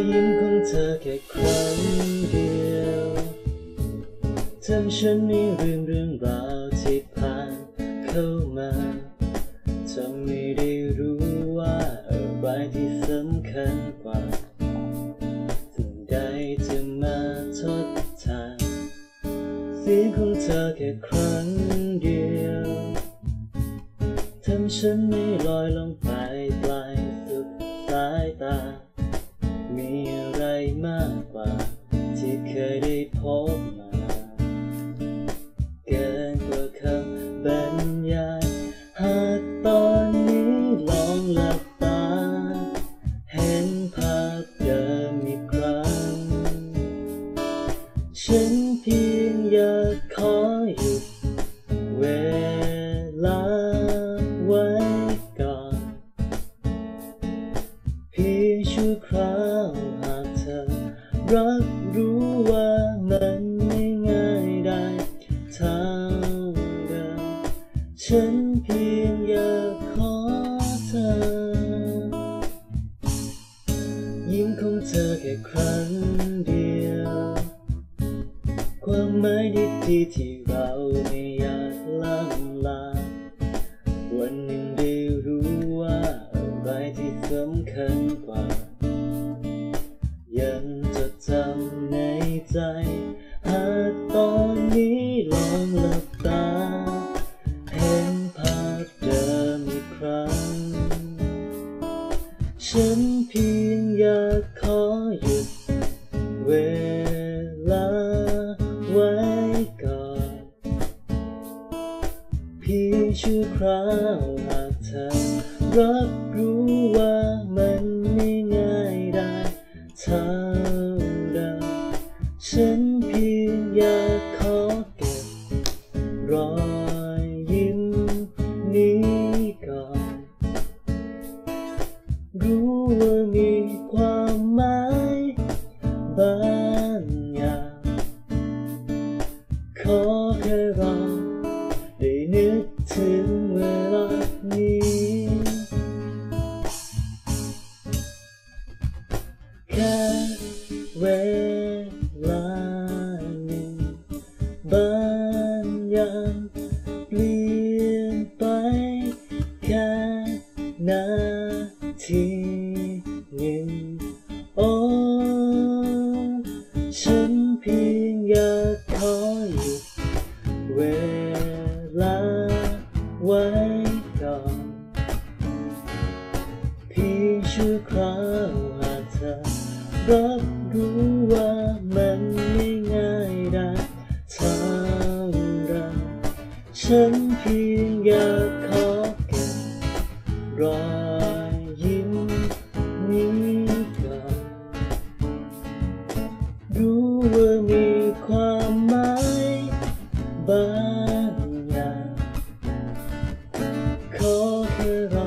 รั้งเดียวทำฉันไม่ลืมเรื่องราวที่ผ่านเข้ามาทำไม่ได้รู้ว่าอะไรที่สำคัญกว่าสิ่งใดจะมาทดแทนเสียงของเธอแค่ครั้งเดียวทำฉันไม่ลอยลงไป ฉันเพียงอยากขอหยุดเวลาไว้ก่อนเพียงชั่วคราวหากเธอรับรู้ว่ามันไม่ง่ายได้เท่าเดิมฉันเพียงอยากขอเธอ ยิ้มของเธอแค่ครั้ง ความหมายดีๆที่เราไม่อยากล้ำลา วันหนึ่งได้รู้ว่าอะไรที่สำคัญกว่ายัง พียงชั่วคราวหากเธอรับรู้ว่ามันไม่ง่ายได้เท่าเดิมฉันเพียงอยากขอเก็บรอยยิ้มนี้ก่อนรู้ว่ามีความหมายบางอย่างขอ ทีหนึ่งโอ้ฉันเพียงอยากขอหยุดเวลาไว้ก่อนเพียงชั่วคราวหากเธอรับรู้ว่ามันไม่ง่ายได้เท่าเราฉันเพียงอยากขอเก็บรอ รู้ว่ามีความหมายบางอย่างขอแค่